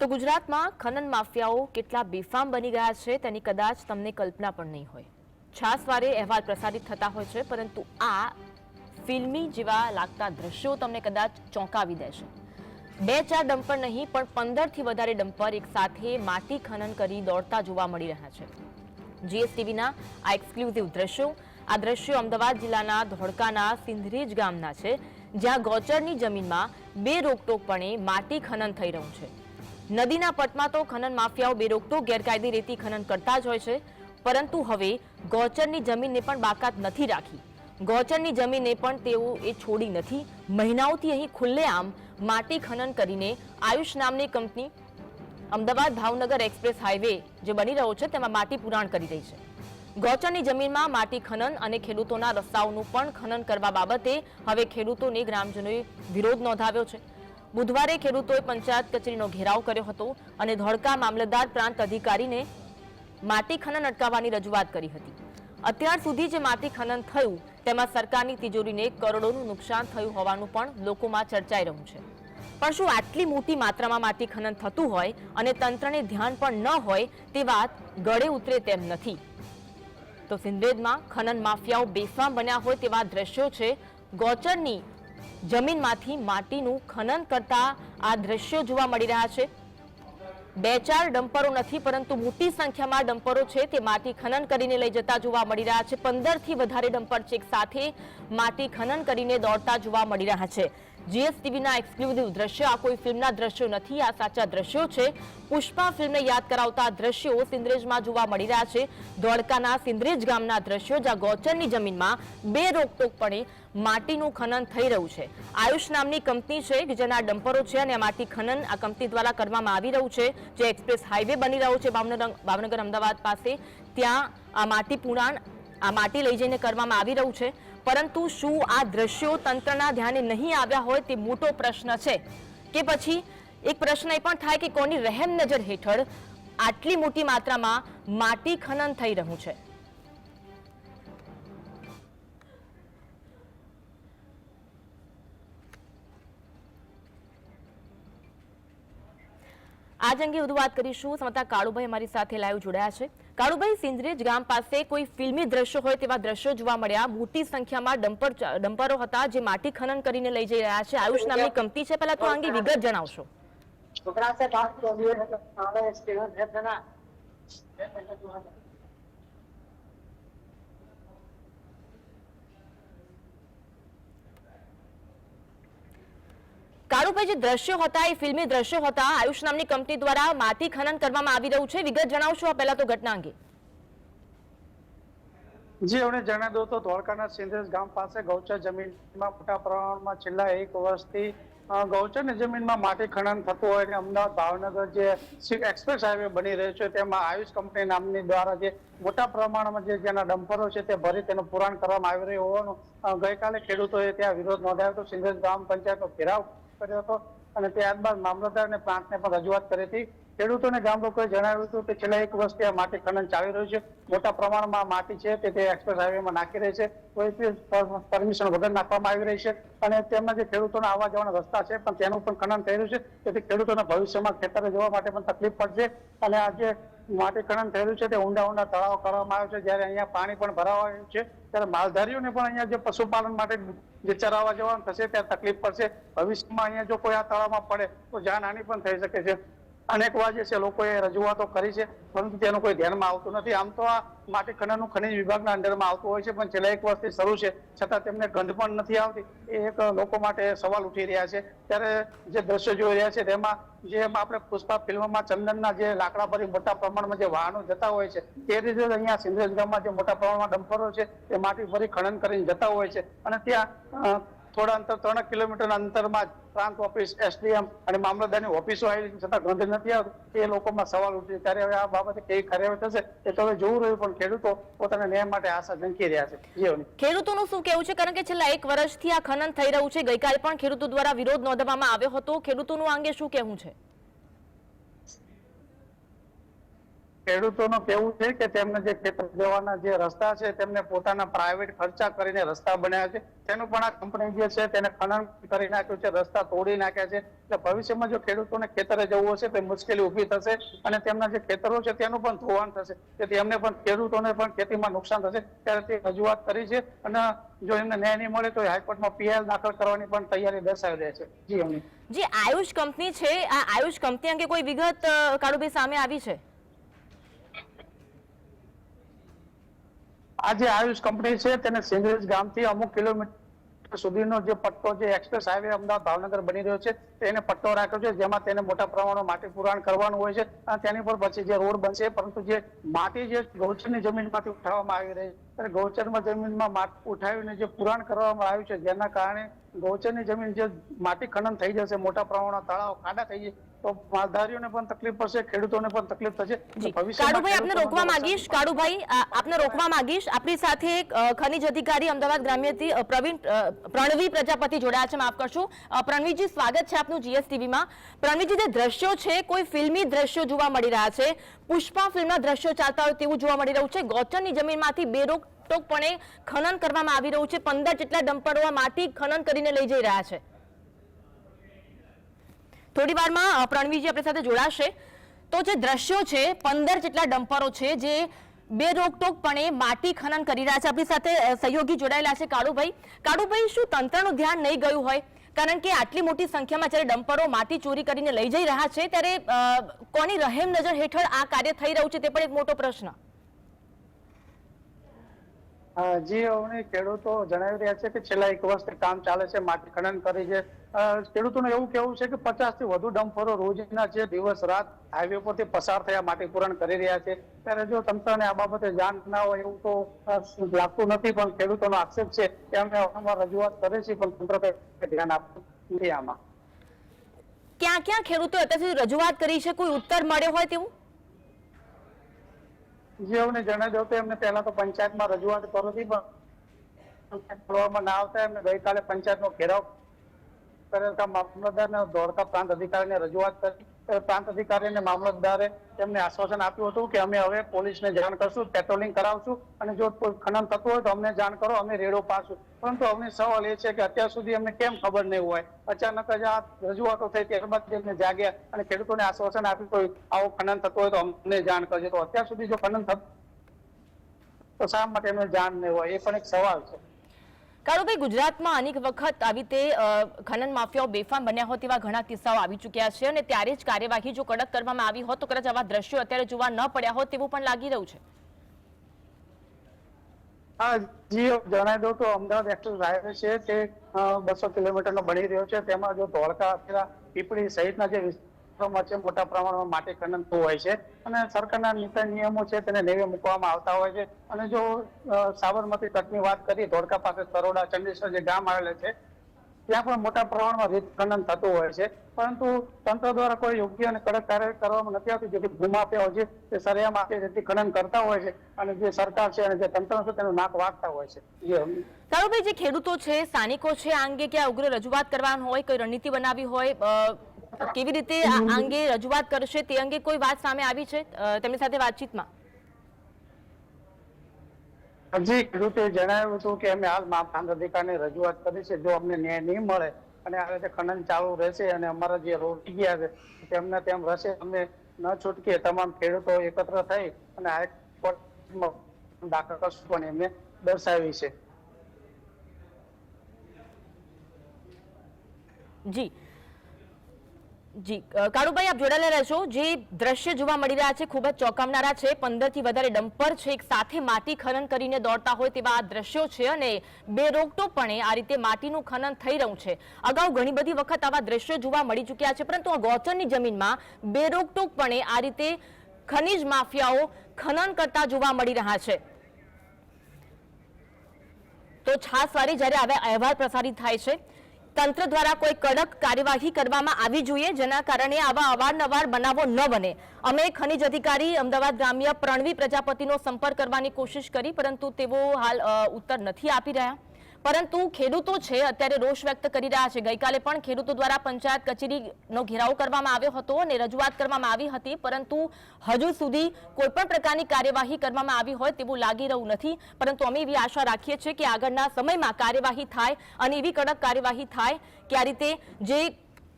તો ગુજરાતમાં ખનન માફિયાઓ કેટલા બેફામ બની ગયા છે તેની કદાચ તમને કલ્પના પણ નહીં હોય. છાસવારે અહેવાલ પ્રસારિત થતા હોય છે, પરંતુ આ ફિલ્મી જેવા લાગતા દ્રશ્યો તમને કદાચ ચોંકાવી દેશે. બે ચાર ડમ્પર નહીં, પણ પંદરથી વધારે ડમ્પર એકસાથે માટી ખનન કરી દોડતા જોવા મળી રહ્યા છે. જીએસટીવીના આ એક્સક્લુઝિવ દ્રશ્યો, આ દ્રશ્યો અમદાવાદ જિલ્લાના ધોળકાના સિંધરેજ ગામના છે, જ્યાં ગોચરની જમીનમાં બે રોકટોકપણે માટી ખનન થઈ રહ્યું છે. નદીના પટમાં તો ખનન માફિયાઓ બેરોકટો ગેરકાયદે રેતી ખનન કરતા જ હોય છે. પરંતુ હવે ગોચરની જમીનને પણ બાકાત નથી રાખી. ગોચરની જમીનને પણ તેઓ એ છોડી નથી. મહિનાઓથી અહીં ખુલ્લેઆમ માટી ખનન કરીને આયુષ નામની company Ahmedabad Bhavnagar express highway જે બની રહ્યો છે, તેમાં માટી પુરાણ કરી રહી છે. ગૌચરની જમીનમાં માટી ખનન અને ખેડૂતોના રસ્તાઓનું પણ ખનન કરવા બાબતે હવે ખેડૂતોને ગ્રામજનોએ વિરોધ નોંધાવ્યો છે. બુધવારે ખેડૂતોએ પંચાયત કચેરીનો ઘેરાવ કર્યો હતો અને ધોળકા મામલતદાર પ્રાંત અધિકારીને માટી ખનન અટકાવવાની રજૂઆત કરી હતી. અત્યાર સુધી જે માટી ખનન થયું, તેમાં સરકારની તિજોરીને કરોડોનું નુકસાન થયું હોવાનું પણ લોકોમાં ચર્ચાઈ રહ્યું છે. પણ શું આટલી મોટી માત્રામાં માટી ખનન થતું હોય અને તંત્રને ધ્યાન પણ ન હોય, તે વાત ગળે ઉતરે તેમ નથી. તો સિંધેજમાં ખનન માફિયાઓ બેફામ બન્યા હોય તેવા દ્રશ્યો છે, ગોચરની જમીનમાંથી માટીનું ખનન કરતા આ દ્રશ્યો જોવા મળી રહ્યા છે. બે ચાર ડમ્પરો નથી, પરંતુ મોટી સંખ્યામાં ડમ્પરો છે તે માટી ખનન કરીને લઈ જતા જોવા મળી રહ્યા છે. પંદરથી વધારે ડમ્પર ચેક સાથે માટી ખનન કરીને દોડતા જોવા મળી રહ્યા છે. જીએસટીવીના એક્સક્લુઝિવ દ્રશ્ય, આ કોઈ ફિલ્મના દ્રશ્યો નથી, આ સાચા દ્રશ્યો છે. પુષ્પા ફિલ્મને યાદ કરાવતા દ્રશ્યો સિંદ્રેજમાં જોવા મળી રહ્યા છે. ધોળકાના સિંદ્રેજ ગામના દ્રશ્યો, જ્યાં ગોચરની જમીનમાં બે રોકટોકપણે માટીનું ખનન થઈ રહ્યું છે. આયુષ નામની કંપની છે કે જેના ડમ્પરો છે અને માટી ખનન આ કંપની દ્વારા કરવામાં આવી રહ્યું છે. જે એક્સપ્રેસ હાઈવે બની રહ્યો છે ભાવનગર ભાવનગર અમદાવાદ પાસે. ત્યાં આ માટી પુરાણ, આ માટી લઈ જઈને કરવામાં આવી રહ્યું છે. પરંતુ શું આ દ્રશ્યો તંત્રના ધ્યાને નહીં આવ્યા હોય તે મોટો પ્રશ્ન છે. કે પછી એક પ્રશ્ન એ પણ થાય કે કોની રહેમ નજર હેઠળ આટલી મોટી માત્રામાં માટી ખનન થઈ રહ્યું છે. આજ અંગે વધુ વાત કરીશું. સમતા કાળુભાઈ અમારી સાથે લાઈવ જોડાયા છે. કાળુભાઈ સિંદ્રેજ ગામ પાસે કોઈ ફિલ્મી દ્રશ્યો હોય તેવા દ્રશ્યો જોવા મળ્યા. મોટી સંખ્યામાં ડમ્પર ડમ્પરો હતા જે માટી ખનન કરીને લઈ જઈ રહ્યા છે. આયુષ નામની કંપની છે. પહેલા તો અંગે વિગત જણાવશો. છોકરા કાળુ જે દ્રશ્યો હતા, એ ફિલ્મી દ્રશ્યો હતા આયુષ નામની કંપની દ્વારા માટી ખનન કરવામાં આવી રહ્યું છે. વિગત જણાવશો પહેલા તો ઘટના અંગે. જી અમને જણાવી દઉં તો ધોળકાના સિંધેશ ગામ પાસે ગૌચર જમીનમાં મોટા પ્રમાણમાં છેલ્લા એક વર્ષથી ગૌચરની જમીનમાં માટી ખનન થતું હોય અને અમદાવાદ ભાવનગર જે એક્સપ્રેસ હાઈવે બની રહ્યો છે, તેમાં આયુષ કંપની નામની દ્વારા જે મોટા પ્રમાણમાં જે જેના ડમ્પરો છે, તે ભરી તેનું પુરાણ કરવામાં આવી રહ્યું હોવાનું ગઈકાલે ખેડૂતોએ ત્યાં વિરોધ નોંધાયો હતો સિંધેશ ગ્રામ પંચાયતનો ઘેરાવ કર્યો હતો અને ત્યારબાદ મામલતદાર અને પ્રાંતને પણ રજૂઆત કરી હતી. ખેડૂતોને ગામ લોકોએ જણાવ્યું હતું કે છેલ્લા એક વર્ષથી આ માટી ખનન ચાલી રહ્યું છે. મોટા પ્રમાણમાં માટી છે તે તે એક્સપ્રેસ હાઈવેમાં નાખી રહી છે. કોઈ પરમિશન વગર નાખવામાં આવી રહી છે. અને તેમના જે ખેડૂતોના આવવા જવાના રસ્તા છે પણ તેનું પણ ખનન થઈ રહ્યું છે. તેથી ખેડૂતોના ભવિષ્યમાં ખેતરે જવા માટે પણ તકલીફ પડશે. અને આ જે માટી ખનન થયેલું છે, તે ઊંડા ઊંડા તળાવ કરવામાં આવ્યો છે. જ્યારે અહીંયા પાણી પણ ભરાવાયું છે, ત્યારે માલધારીઓને પણ અહીંયા જે પશુપાલન માટે જે ચરાવવા જવાનું થશે ત્યારે તકલીફ પડશે. ભવિષ્યમાં અહીંયા જો કોઈ આ તળાવમાં પડે, તો જાનહાનિ પણ થઈ શકે છે. અનેક વાર જે છે લોકોએ રજૂઆતો કરી છે, પરંતુ તેનું કોઈ ધ્યાનમાં આવતું નથી. આમ તો આ માટી ખનનનું ખનિજ વિભાગના અંડરમાં આવતું હોય છે, પણ છેલ્લા એક વર્ષથી શરૂ છે, છતાં તેમને ગંધ પણ નથી આવતી. એ એક લોકો માટે સવાલ ઉઠી રહ્યા છે. ત્યારે જે દ્રશ્યો જોઈ રહ્યા છે, તેમાં જે આપણે પુષ્પા ફિલ્મમાં ચંદનના જે લાકડા ભરી મોટા પ્રમાણમાં જે વાહનો જતા હોય છે, તે રીતે અહીંયા સિંધેજ ગામમાં જે મોટા પ્રમાણમાં ડમ્પરો છે, તે માટી ભરી ખનન કરીને જતા હોય છે. અને ત્યાં થોડા અંતર ત્રણ કિલોમીટરના અંતરમાં જ પ્રાંત ઓફિસ, એસડીએમ અને મામલતદારની ઓફિસો આવેલી છતાં ગંધ નથી આવતો. એ લોકોમાં સવાલ ઉઠે ત્યારે હવે આ બાબતે કઈ કાર્યવાહી થશે એ તો હવે જોવું રહ્યું, પણ ખેડૂતો પોતાના ન્યાય માટે આશા ઝંકી રહ્યા છે. ખેડૂતોનું શું કહેવું છે? કારણ કે છેલ્લા એક વર્ષથી આ ખનન થઈ રહ્યું છે. ગઈકાલે પણ ખેડૂતો દ્વારા વિરોધ નોંધવામાં આવ્યો હતો. ખેડૂતોનું આ અંગે શું કહેવું છે? ખેડૂતોનું કેવું છે કે તેમને જે ખેતર જવાના જે રસ્તા છે, તેમને પોતાના પ્રાઇવેટ ખર્ચા કરીને રસ્તા બનાવ્યા છે. તેનું પણ આ કંપની જે છે, તેને ખનન કરી નાખ્યું છે, રસ્તા તોડી નાખ્યા છે. એટલે ભવિષ્યમાં જો ખેડૂતોને ખેતરે જવું હશે, તો મુશ્કેલી ઊભી થશે અને તેમના જે ખેતરો છે, તેનું પણ ધોવાણ થશે. તેથી એમને પણ ખેડૂતોને પણ ખેતીમાં નુકસાન થશે. ત્યારે તે રજૂઆત કરી છે અને જો એમને ન્યાય નહીં મળે, તો હાઈકોર્ટમાં પીએલ દાખલ કરવાની પણ તૈયારી દર્શાવી દે છે. જી અમને જે, આયુષ કંપની છે. આ આયુષ કંપની અંગે કોઈ વિગત કાળુભાઈ સામે આવી છે? આ જે આયુષ કંપની છે તેને સિંગરેજ ગામથી અમુક કિલોમીટર સુધીનો જે પટ્ટો જે એક્સપ્રેસ હાઈવે અમદાવાદ ભાવનગર બની રહ્યો છે, તેને પટ્ટો રાખ્યો છે, જેમાં તેને મોટા પ્રમાણમાં માટી પુરાણ કરવાનું હોય છે, અને તેની પર પછી જે રોડ બનશે, પરંતુ જે માટી જે ગૌચરની જમીનમાંથી ઉઠાવવામાં આવી રહી છે ત્યારે ગૌચરમાં જમીનમાં માટી ઉઠાવીને જે પુરાણ કરવામાં આવ્યું છે જેના કારણે ગૌચરની જમીન જે માટી ખનન થઈ જશે મોટા પ્રમાણમાં તળાવ ખાડા થઈ જશે તો માલધારીઓને પણ તકલીફ પડશે ખેડૂતોને પણ તકલીફ થશે. કાળુભાઈ આપને રોકવા માંગીશ? કાળુભાઈ આપને રોકવા માંગીશ? આપણી સાથે એક ખનિજ અધિકારી અમદાવાદ ગ્રામ્યથી પ્રવીણ પ્રણવી પ્રજાપતિ જોડાયા છે માફ કરશો. પ્રણવીજી સ્વાગત છે આપનું જીએસટીવીમાં. પ્રણવીજી જે દ્રશ્યો છે કોઈ ફિલ્મી દ્રશ્યો જોવા મળી રહ્યા છે? પુષ્પા ફિલ્મના દ્રશ્યો ચાલતા હોય તેવું જોવા મળી રહ્યું છે. ગોચરની જમીનમાંથી બેરોક ટોકપણે ખનન કરવામાં આવી રહ્યું છે. પંદર જેટલા ડમ્પરો માટી ખનન કરીને લઈ જઈ રહ્યા છે. થોડી વારમાં પ્રણવીજી આપણી સાથે જોડાશે. તો જે દ્રશ્યો છે, પંદર જેટલા ડમ્પરો છે, જે બે રોકટોકપણે માટી ખનન કરી રહ્યા છે. આપણી સાથે સહયોગી જોડાયેલા છે કાળુભાઈ. કાળુભાઈ, શું તંત્રનું ધ્યાન નહીં ગયું હોય? કારણ કે આટલી મોટી સંખ્યામાં જ્યારે ડમ્પરો માટી ચોરી કરીને લઈ જઈ રહ્યા છે, ત્યારે કોની રહેમ નજર હેઠળ આ કાર્ય થઈ રહ્યું છે? તે પણ એક મોટો પ્રશ્ન. જી અવની ખેડૂતો જણાવી રહ્યા છે કે છેલ્લા એક વર્ષથી કામ ચાલે છે, માટી ખનન કરી છે. ખેડૂતોનું એવું કેવું છે કે પચાસથી વધુ ડમ્પરો રોજના છે દિવસ રાત હાઈવે પરથી પસાર થયા માટી પૂરણ કરી રહ્યા છે. ત્યારે જો તંત્રને આ બાબતે જાણ ના હોય એવું તો લાગતું નથી, પણ ખેડૂતોનો આક્ષેપ છે કે અમે અવારનવાર રજૂઆત કરે છે પણ તંત્ર ધ્યાન આપતું નથી આમાં. ક્યાં ક્યાં ખેડૂતો અત્યાર સુધી રજૂઆત કરી છે? કોઈ ઉત્તર મળ્યો હોય તેવું? જે અમને જણાવી દઉં તો એમને પહેલા તો પંચાયતમાં રજૂઆત કરો હતી પણ ખોલવામાં ના આવતા એમને ગઈકાલે પંચાયતનો ઘેરાવ કરેલ મામલતદારને દોડતા પ્રાંત અધિકારીને રજૂઆત કરી. પ્રાંત અધિકારીને મામલતદારે તેમને આશ્વાસન આપ્યું હતું કે અમે હવે પોલીસને જાણ કરશું, પેટ્રોલિંગ કરાવશું અને જો ખનન થતું હોય તો અમને જાણ કરો, અમે રેડો પાડશું. પરંતુ અમને સવાલ એ છે કે અત્યાર સુધી અમને કેમ ખબર નહીં હોય? અચાનક જ આ રજૂઆતો થઈ ત્યારબાદ તેમને જાગ્યા અને ખેડૂતોને આશ્વાસન આપ્યું કોઈ આવું ખનન થતું હોય તો અમને જાણ કરજો. તો અત્યાર સુધી જો ખનન થતું તો શા માટે એમને જાણ નહીં હોય? એ પણ એક સવાલ છે. કાળુભાઈ, ગુજરાતમાં અનેક વખત આવી રીતે ખનન માફિયાઓ બેફામ બન્યા હોય તેવા ઘણા કિસ્સાઓ આવી ચૂક્યા છે અને ત્યારે જ કાર્યવાહી જો કડક કરવામાં આવી હોત તો કદાચ આવા દ્રશ્યો અત્યારે જોવા ન પડ્યા હોત તેવું પણ લાગી રહ્યું છે. હા, જી જણાવી દઉં તો અમદાવાદ એક્સપ્રેસ હાઈવે છે તે બસો કિલોમીટર નો બની રહ્યો છે. તેમાં જો ધોળકા પીપળી સહિતના જે વિસ્તારોમાં છે, મોટા પ્રમાણમાં માટી ખનન થતું હોય છે. અને સરકારના નીતિ નિયમો છે, તેને નેવે મૂકવામાં આવતા હોય છે. અને જો સાબરમતી તટની વાત કરીએ, ધોળકા પાસે તરોડા ચંડેશ્વર જે ગામ આવેલા છે, ત્યાં પણ મોટા પ્રમાણમાં રીત ખનન થતું હોય છે. પરંતુ તંત્ર દ્વારા કોઈ યોગ્ય અને કડક કાર્ય કરવામાં નથી આવતી. જેથી હોય છે તે સરેઆમ આપે જેથી ખનન કરતા હોય છે. અને જે સરકાર છે અને જે તંત્ર છે, તેનું નાક વાગતા હોય છે. જે કાળુભાઈ, જે ખેડૂતો છે, સ્થાનિકો છે, આ અંગે ક્યાં ઉગ્ર રજૂઆત કરવાનું હોય, કોઈ રણનીતિ બનાવી હોય કેવી રીતે આ અંગે રજૂઆત કરશે તે અંગે કોઈ વાત સામે આવી છે તેમની સાથે વાતચીતમાં? હજી ખેડૂતે જણાવ્યું હતું કે અમે હાલ પ્રાંત અધિકારીને રજૂઆત કરી છે જો અમને ન્યાય નહીં મળે અને આ રીતે ખનન ચાલુ રહેશે અને અમારા જે રોકી ગયા છે તેમને તેમ રહેશે અમે ન છૂટકીએ તમામ ખેડૂતો એકત્ર થઈ અને હાઈકોર્ટમાં દાખલ કરશું પણ એમને દર્શાવી છે. જી. જી કાળુભાઈ, આપ જોડાયેલા રહેશો. જે દ્રશ્ય જોવા મળી રહ્યા છે, ખૂબ જ ચોંકાવનારા છે. પંદરથી વધારે ડમ્પર છે. એક સાથે માટી ખનન કરીને દોડતા હોય તેવા આ દ્રશ્યો છે અને બે રોકટોકપણે આ રીતે માટીનું ખનન થઈ રહ્યું છે. અગાઉ ઘણી બધી વખત આવા દ્રશ્યો જોવા મળી ચૂક્યા છે, પરંતુ આ ગોચરની જમીનમાં બે રોકટોકપણે આ રીતે ખનિજ માફિયાઓ ખનન કરતા જોવા મળી રહ્યા છે. તો છાસવારી જ્યારે આવા, અહેવાલ પ્રસારિત થાય છે. તંત્ર દ્વારા કોઈ કડક કાર્યવાહી કરવામાં આવી જોઈએ, જેના કારણે આવા અવારનવાર બનાવો ન બને. અમે ખનિજ અધિકારી અમદાવાદ ગ્રામ્ય પ્રણવી પ્રજાપતિનો સંપર્ક કરવાની કોશિશ કરી, પરંતુ તેઓ હાલ ઉત્તર નથી આપી રહ્યા. પરંતુ ખેડૂતો છે, અત્યારે રોષ વ્યક્ત કરી રહ્યા છે. ગઈકાલે પણ ખેડૂતો દ્વારા પંચાયત કચેરીનો ઘેરાવ કરવામાં આવ્યો હતો અને રજૂઆત કરવામાં આવી હતી, પરંતુ હજુ સુધી કોઈ પણ પ્રકારની કાર્યવાહી કરવામાં આવી હોય તેવું લાગી રહ્યું નથી. પરંતુ અમે એવી આશા રાખીએ છીએ કે આગળના સમયમાં કાર્યવાહી થાય અને એવી કડક કાર્યવાહી થાય કે આ રીતે જે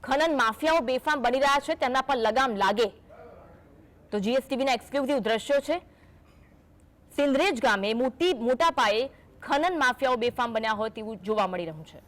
ખનન માફિયાઓ બેફામ બની રહ્યા છે, તેમના પર લગામ લાગે. તો જીએસટીવીના એક્સક્લુઝિવ દ્રશ્યો છે. સિંદ્રેજ ગામે મોટી, મોટા પાયે ખનન માફિયાઓ બેફામ બન્યા હોય તેવું જોવા મળી રહ્યું છે.